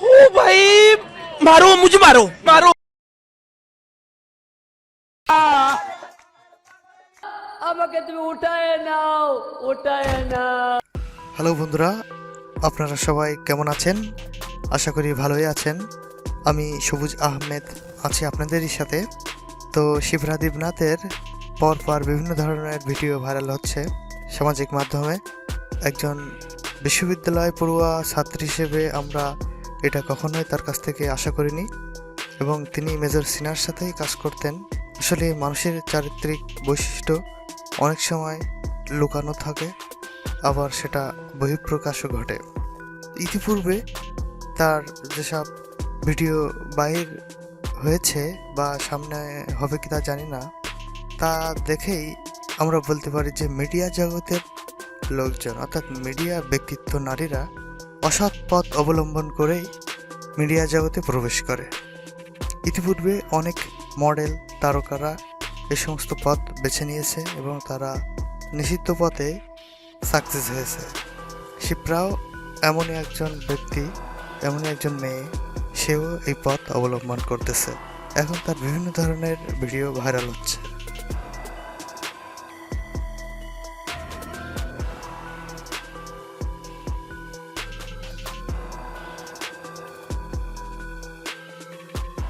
ओ भाई मारो मुझे मारो मारो আমাকে তুমি উঠায় নাও উঠায় নাও হ্যালো বন্ধুরা আপনারা সবাই কেমন আছেন আশা করি ভালোই আছেন আমি সবুজ আহমেদ আছি আপনাদেরই সাথে তো শিবরা দেবনাথের পরপর বিভিন্ন ধরনের ভিডিও ভাইরাল হচ্ছে সামাজিক মাধ্যমে একজন বিশ্ববিদ্যালয় পড়ুয়া ছাত্রী হিসেবে আমরা এটা কখনোই তার কাছ থেকে আশা করিনি এবং তিনি মেজর সিনার সাথেই কাজ করতেন। আসলে মানুষের চারিত্রিক বৈশিষ্ট্য অনেক সময় লুকানো থাকে, আবার সেটা বহিঃপ্রকাশও ঘটে। ইতিপূর্বে তার যেসব ভিডিও বাহির হয়েছে বা সামনে হবে কি তা জানি না, তা দেখেই আমরা বলতে পারি যে মিডিয়া জগতের লোকজন, অর্থাৎ মিডিয়া ব্যক্তিত্ব নারীরা অসৎ পথ অবলম্বন করেই মিডিয়া জগতে প্রবেশ করে। ইতিপূর্বে অনেক মডেল, তারকারা এই সমস্ত পথ বেছে নিয়েছে এবং তারা নিষিদ্ধ পথে সাকসেস হয়েছে। শিপ্রাও এমনই একজন ব্যক্তি, এমনই একজন মেয়ে, সেও এই পথ অবলম্বন করতেছে। এখন তার বিভিন্ন ধরনের ভিডিও ভাইরাল হচ্ছে।